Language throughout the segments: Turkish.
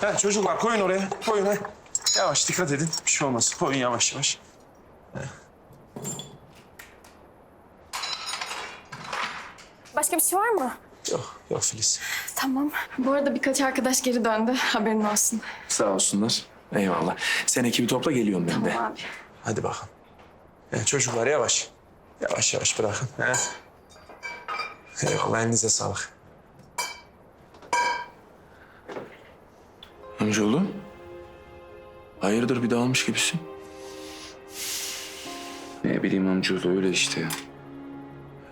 He, çocuklar koyun oraya. Koyun he. Yavaş dikkat edin. Bir şey olmaz. Koyun yavaş yavaş. Başka bir şey var mı? Yok, yok Filiz. Tamam. Bu arada birkaç arkadaş geri döndü. Haberin olsun. Sağ olsunlar. Eyvallah. Sen ekibi topla geliyorum ben de. Tamam abi. Hadi bakalım. He, çocuklar yavaş. Yavaş yavaş bırakın. He. Eyvallah elinize sağlık. Amcaoğlu. Hayırdır bir dağılmış gibisin? Ne bileyim amcaoğlu öyle işte.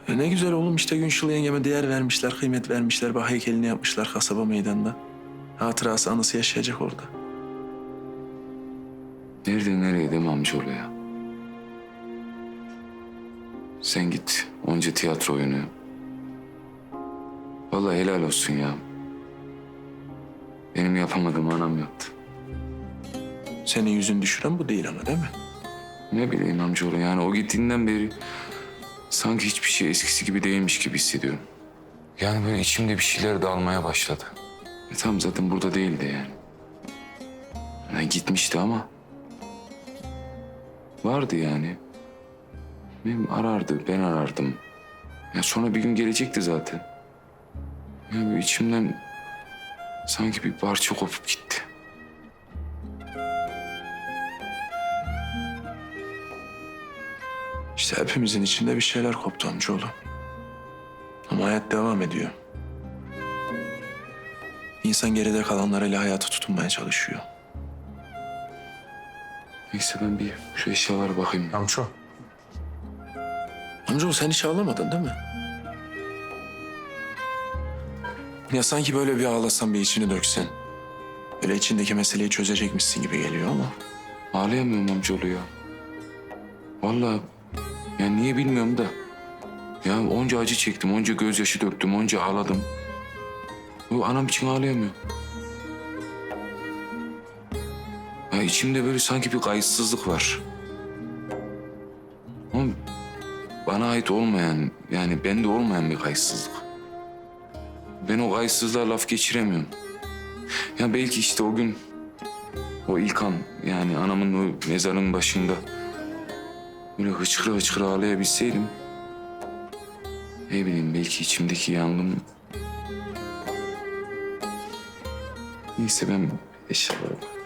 E ne güzel oğlum işte Günşıl yengeme değer vermişler, kıymet vermişler. Bak heykelini yapmışlar kasaba meydanında. Hatırası, anısı yaşayacak orada. Nereden nereye değil mi amcaoğlu ya? Sen git onca tiyatro oyunu. Vallahi helal olsun ya. Benim yapamadığım anam yaptı. Senin yüzün düşüren bu değil ama değil mi? Ne bileyim amcaoğlu yani o gittiğinden beri sanki hiçbir şey eskisi gibi değilmiş gibi hissediyorum. Yani böyle içimde bir şeyler dağılmaya başladı. E tam zaten burada değildi yani. yani gitmişti ama vardı yani. Benim arardı, ben arardım. Ya sonra bir gün gelecekti zaten. Ya içimden sanki bir parça kopup gitti. İşte hepimizin içinde bir şeyler koptu amcaoğlu. Ama hayat devam ediyor. İnsan geride kalanlarıyla hayata tutunmaya çalışıyor. Neyse ben bir şu eşyalara bakayım. Amço. Amcaoğlu sen hiç ağlamadın değil mi? Ya sanki böyle bir ağlasan bir içini döksen. Böyle içindeki meseleyi çözecekmişsin gibi geliyor ama. Ağlayamıyorum amcaoğlu ya. Vallahi ya niye bilmiyorum da. Ya onca acı çektim, onca gözyaşı döktüm, onca ağladım. Bu anam için ağlayamıyorum. Ya içimde böyle sanki bir kayıtsızlık var. Ama bana ait olmayan, yani bende olmayan bir kayıtsızlık. Ben o kayıtsızlığa laf geçiremiyorum. Ya belki işte o gün o ilk an yani anamın o mezarın başında böyle hıçkıra hıçkıra ağlayabilseydim. Ne bileyim belki içimdeki yangın... Neyse ben eşyalara.